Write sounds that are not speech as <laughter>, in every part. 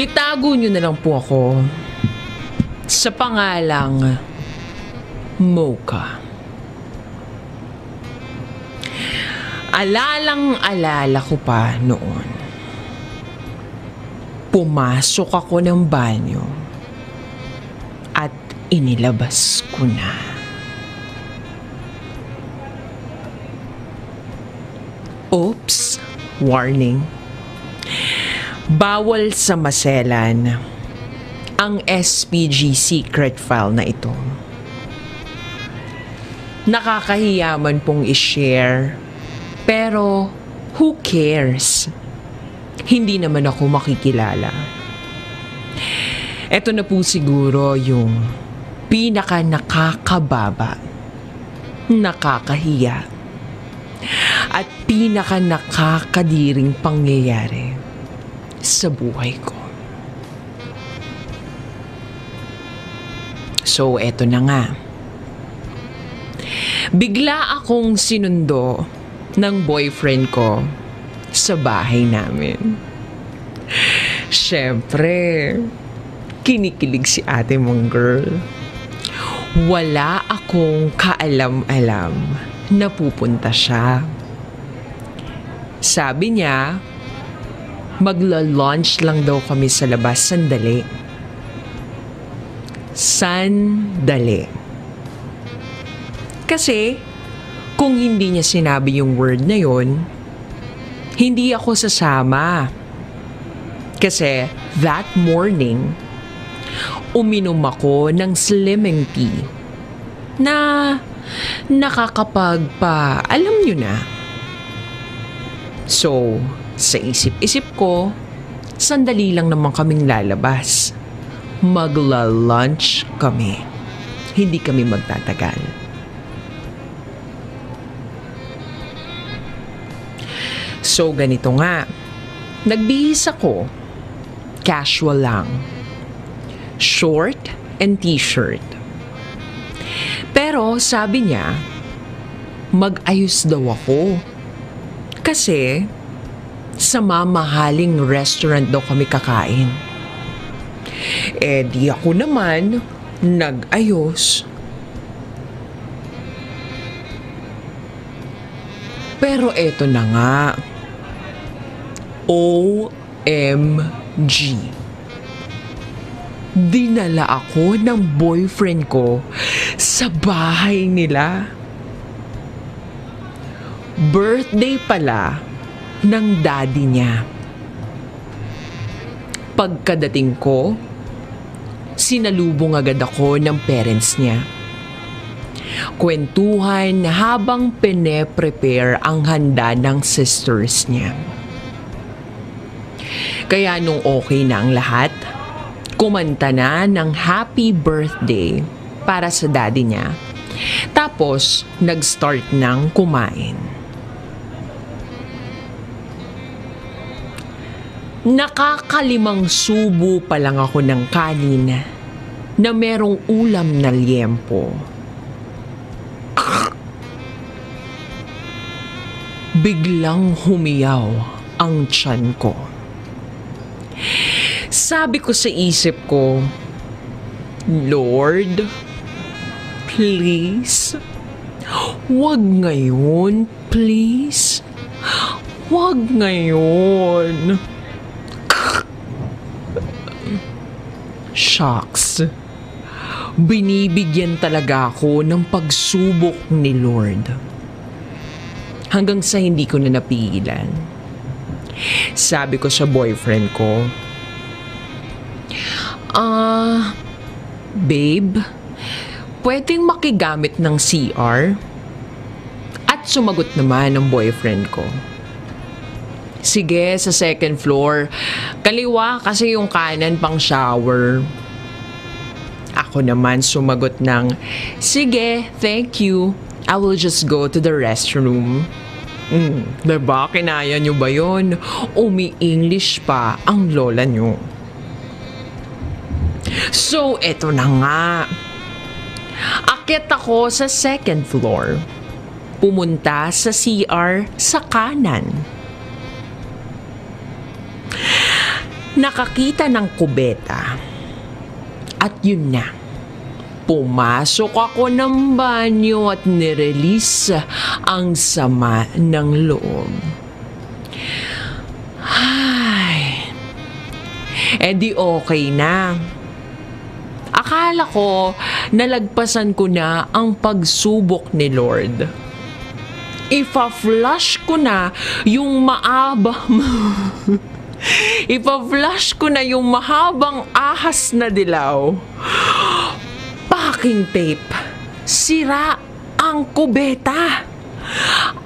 Itago nyo na lang po ako sa pangalang Mocha. Alalang alala ko pa noon. Pumasok ako ng banyo at inilabas ko na. Oops, warning. Bawal sa maselan ang SPG secret file na ito. Nakakahiyaman pong ishare, pero who cares? Hindi naman ako makikilala. Ito na po siguro yung pinaka nakakababa, nakakahiya, at pinaka nakakadiring pangyayari sa buhay ko. So, eto na nga. Bigla akong sinundo ng boyfriend ko sa bahay namin. Siyempre, kinikilig si ate mong girl. Wala akong kaalam-alam na pupunta siya. Sabi niya, magla-launch lang daw kami sa labas sandali. Sandali. Kasi, kung hindi niya sinabi yung word na yon, hindi ako sasama. Kasi, that morning, uminom ako ng slimming tea na nakakapagpa, alam nyo na. So, sa isip-isip ko, sandali lang naman kaming lalabas. Magla-lunch kami. Hindi kami magtatagal. So, ganito nga. Nagbihis ako. Casual lang. Short and t-shirt. Pero sabi niya, mag-ayos daw ako. Kasi, sa mamahaling restaurant daw kami kakain. Eh di ako naman nag-ayos. Pero eto na nga. OMG. Dinala ako ng boyfriend ko sa bahay nila. Birthday pala ng daddy niya. Pagkadating ko, sinalubong agad ako ng parents niya. Kwentuhan habang pine-prepare ang handa ng sisters niya. Kaya nung okay na ang lahat, kumanta na ng happy birthday para sa daddy niya. Tapos, nag-start ng kumain. Nakakalimang subo pa lang ako ng kanin na merong ulam na liempo. Biglang humiyaw ang tiyan ko. Sabi ko sa isip ko, Lord, please, wag ngayon, please. Wag ngayon. Shucks. Binibigyan talaga ako ng pagsubok ni Lord. Hanggang sa hindi ko na napigilan. Sabi ko sa boyfriend ko, Ah, babe, pwedeng makigamit ng CR? At sumagot naman ng boyfriend ko. Sige, sa second floor. Kaliwa kasi yung kanan pang shower. Ako naman sumagot ng, Sige, thank you. I will just go to the restroom. Mm, diba? Kinaya nyo ba yun? Umi-English pa ang lola nyo. So, eto na nga. Akit ako sa second floor. Pumunta sa CR sa kanan. nakakita ng kubeta. At yun na. Pumasok ako ng banyo at nirelease ang sama ng loob. Ay, edi okay na. Akala ko nalagpasan ko na ang pagsubok ni Lord. Ipa-flush ko na yung maaba... <laughs> Ipa-flush ko na yung mahabang ahas na dilaw. Packing tape. Sira ang kubeta.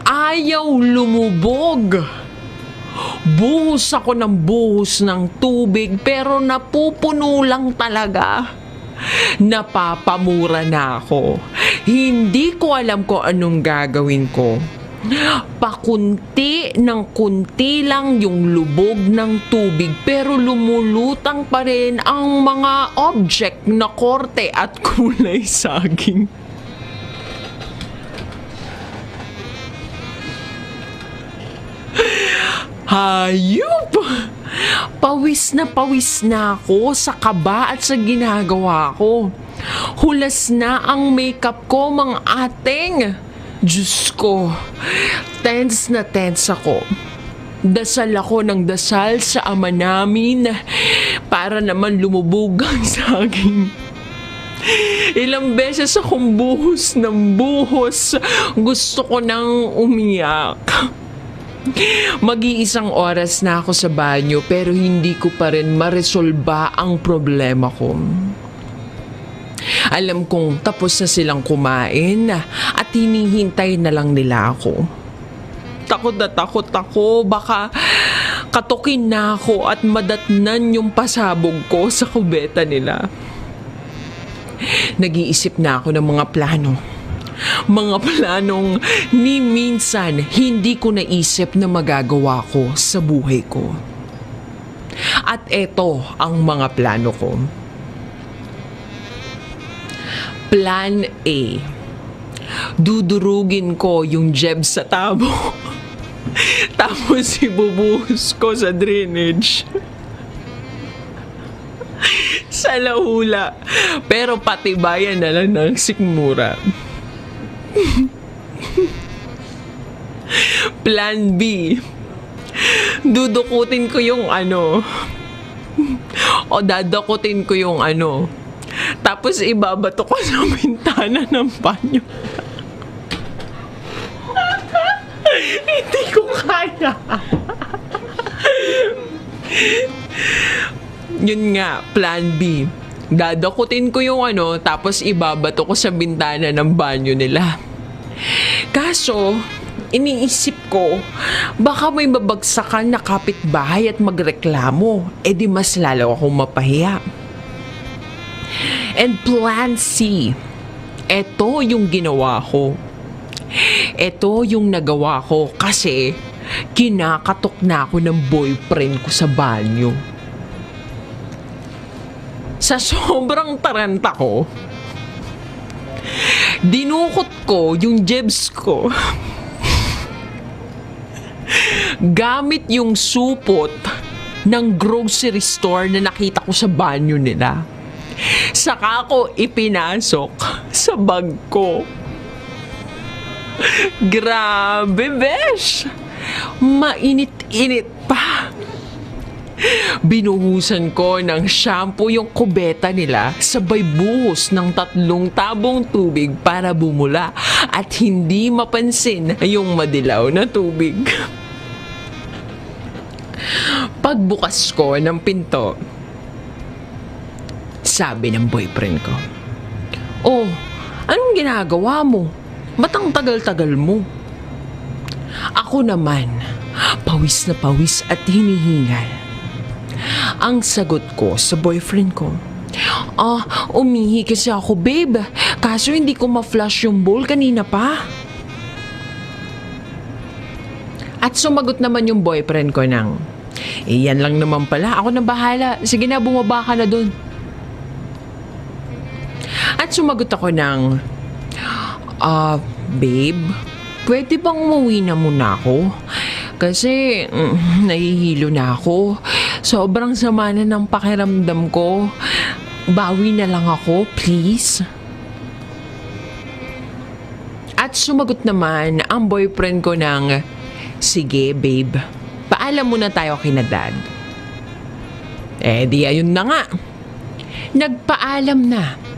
Ayaw lumubog. Buhos ako ng buhos ng tubig pero napupuno lang talaga. Napapamura na ako. Hindi ko alam kung anong gagawin ko. Pakunti ng kunti lang yung lubog ng tubig pero lumulutang pa rin ang mga object na korte at <laughs> kulay saging. Hayop! Pawis na pawis na ako sa kaba at sa ginagawa ko. Hulas na ang makeup ko, mga ating. Diyos ko, tense na tense ako. Dasal ako ng dasal sa ama namin para naman lumubog ang <laughs> saging. Ilang beses akong buhos ng buhos. Gusto ko nang umiyak. Mag-iisang oras na ako sa banyo pero hindi ko pa rin maresolba ang problema ko. Alam kong tapos na silang kumain at hinihintay na lang nila ako. Takot na takot ako, baka katukin na ako at madatnan yung pasabog ko <laughs> sa kubeta nila. Nag-iisip na ako ng mga plano. Mga planong ni minsan hindi ko naisip na magagawa ko sa buhay ko. At eto ang mga plano ko. Plan A. Dudurugin ko yung jeb sa tabo. <laughs> Tapos ibubuhos ko sa drainage. <laughs> sa lahula. Pero patibayan na lang ng sikmura. <laughs> Plan B. Dudukutin ko yung ano. O dadakutin ko yung ano. Tapos ibabato ko sa bintana ng banyo. Hindi ko kaya. Yun nga, plan B. Dadakutin ko yung ano, tapos ibabato ko sa bintana ng banyo nila. Kaso, iniisip ko, baka may babagsakan na kapitbahay at magreklamo, eh di mas lalo akong mapahiya. And plan C, eto yung ginawa ko. Ito yung nagawa ko kasi kinakatok na ako ng boyfriend ko sa banyo. Sa sobrang taranta ko, dinukot ko yung jebs ko gamit yung supot ng grocery store na nakita ko sa banyo nila. Saka ko ipinasok sa bag ko. Grabe, besh! Mainit-init pa. Binuhusan ko ng shampoo yung kubeta nila sabay buhos ng tatlong tabong tubig para bumula at hindi mapansin yung madilaw na tubig. Pagbukas ko ng pinto, sabi ng boyfriend ko, Oh, anong ginagawa mo? Ba't ang tagal-tagal mo? Ako naman, pawis na pawis at hinihingal. Ang sagot ko sa boyfriend ko, Ah, umihi kasi ako, babe. Kaso hindi ko ma-flush yung bowl kanina pa. At sumagot naman yung boyfriend ko ng, eh yan lang naman pala, ako na bahala. Sige na, bumaba ka na dun. At sumagot ako ng, ah, babe, pwede bang umuwi na muna ako? Kasi mm, nahihilo na ako. Sobrang sama na ng pakiramdam ko. Bawi na lang ako, please. At sumagot naman ang boyfriend ko ng, Sige, babe. Paalam muna tayo kina dad. Eh, di ayun na nga. Nagpaalam na.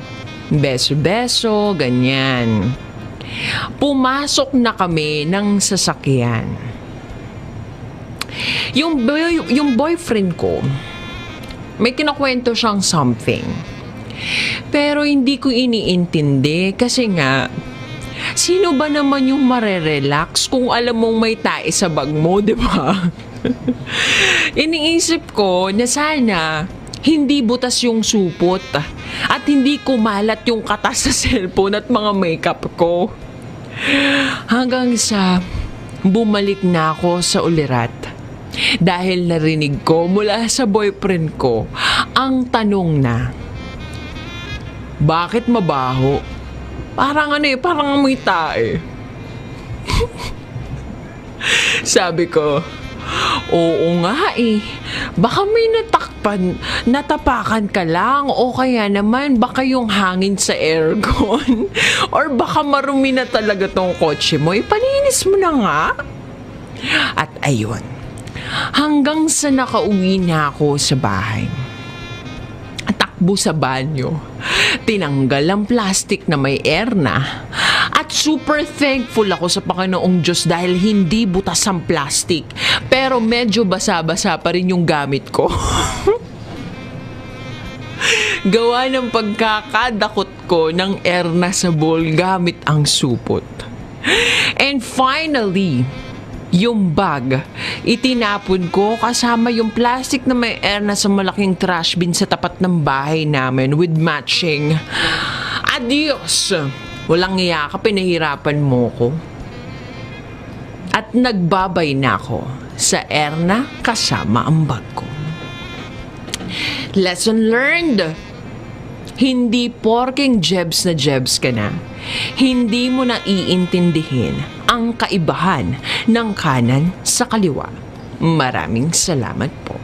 Beso-beso, ganyan. Pumasok na kami ng sasakyan. Yung, boy, yung boyfriend ko, may kinakwento siyang something. Pero hindi ko iniintindi kasi nga, sino ba naman yung marerelax kung alam mong may tae sa bag mo, di ba? <laughs> Iniisip ko na sana hindi butas yung supot at hindi kumalat yung katas sa <laughs> cellphone at mga makeup ko. Hanggang sa bumalik na ako sa ulirat dahil narinig ko mula sa boyfriend ko ang tanong na, Bakit mabaho? Parang ano eh, parang amoy tae. <laughs> Sabi ko, Oo nga eh. Baka may natakpan, natapakan ka lang o kaya naman baka yung hangin sa aircon <laughs> or baka marumi na talaga tong kotse mo. Ipalinis mo na nga. At ayun, hanggang sa nakauwi na ako sa bahay takbo sa banyo. Tinanggal ang plastic na may air na. Super thankful ako sa Panginoong Diyos dahil hindi butas ang plastic. Pero medyo basa-basa pa rin yung gamit ko. <laughs> Gawa ng pagkakadakot ko ng air na sa bowl gamit ang supot. And finally, yung bag, itinapon ko kasama yung plastic na may air na sa malaking trash bin sa tapat ng bahay namin with matching. Adios! Walang iya ka, pinahirapan mo ko. At nagbabay na ako sa Erna kasama ang bag ko. Lesson learned! Hindi porking jebs na jebs ka na, hindi mo na iintindihin ang kaibahan ng kanan sa kaliwa. Maraming salamat po.